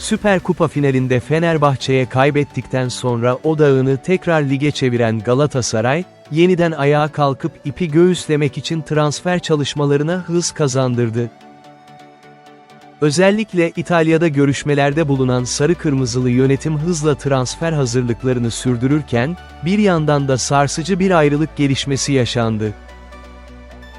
Süper Kupa finalinde Fenerbahçe'ye kaybettikten sonra odağını tekrar lige çeviren Galatasaray, yeniden ayağa kalkıp ipi göğüslemek için transfer çalışmalarına hız kazandırdı. Özellikle İtalya'da görüşmelerde bulunan sarı kırmızılı yönetim hızla transfer hazırlıklarını sürdürürken, bir yandan da sarsıcı bir ayrılık gelişmesi yaşandı.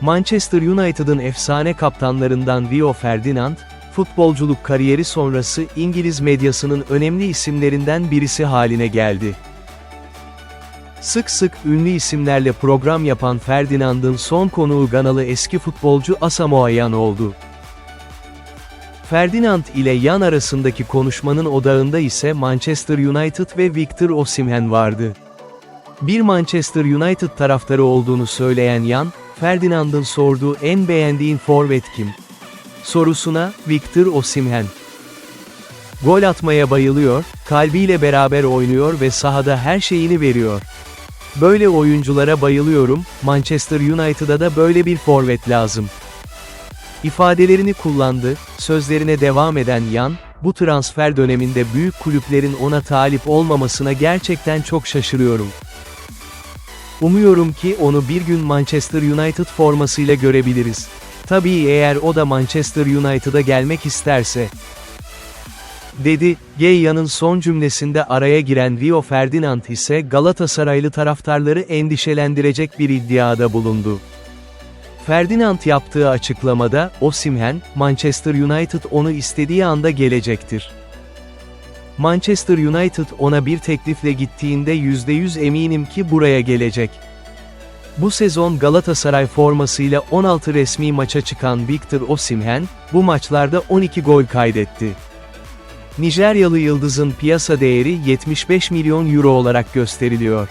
Manchester United'ın efsane kaptanlarından Rio Ferdinand, futbolculuk kariyeri sonrası İngiliz medyasının önemli isimlerinden birisi haline geldi. Sık sık ünlü isimlerle program yapan Ferdinand'ın son konuğu Ganalı eski futbolcu Asamoah Yan oldu. Ferdinand ile Yan arasındaki konuşmanın odağında ise Manchester United ve Victor Osimhen vardı. Bir Manchester United taraftarı olduğunu söyleyen Yan, Ferdinand'ın sorduğu en beğendiğin forvet kim? Sorusuna, Victor Osimhen. Gol atmaya bayılıyor, kalbiyle beraber oynuyor ve sahada her şeyini veriyor. Böyle oyunculara bayılıyorum, Manchester United'a da böyle bir forvet lazım. İfadelerini kullandı, sözlerine devam eden Yan, bu transfer döneminde büyük kulüplerin ona talip olmamasına gerçekten çok şaşırıyorum. Umuyorum ki onu bir gün Manchester United formasıyla görebiliriz. Tabii eğer o da Manchester United'a gelmek isterse. Dedi, Geyya'nın son cümlesinde araya giren Rio Ferdinand ise Galatasaraylı taraftarları endişelendirecek bir iddiada bulundu. Ferdinand yaptığı açıklamada, Osimhen, Manchester United onu istediği anda gelecektir. Manchester United ona bir teklifle gittiğinde %100 eminim ki buraya gelecek. Bu sezon Galatasaray formasıyla 16 resmi maça çıkan Victor Osimhen, bu maçlarda 12 gol kaydetti. Nijeryalı yıldızın piyasa değeri 75 milyon euro olarak gösteriliyor.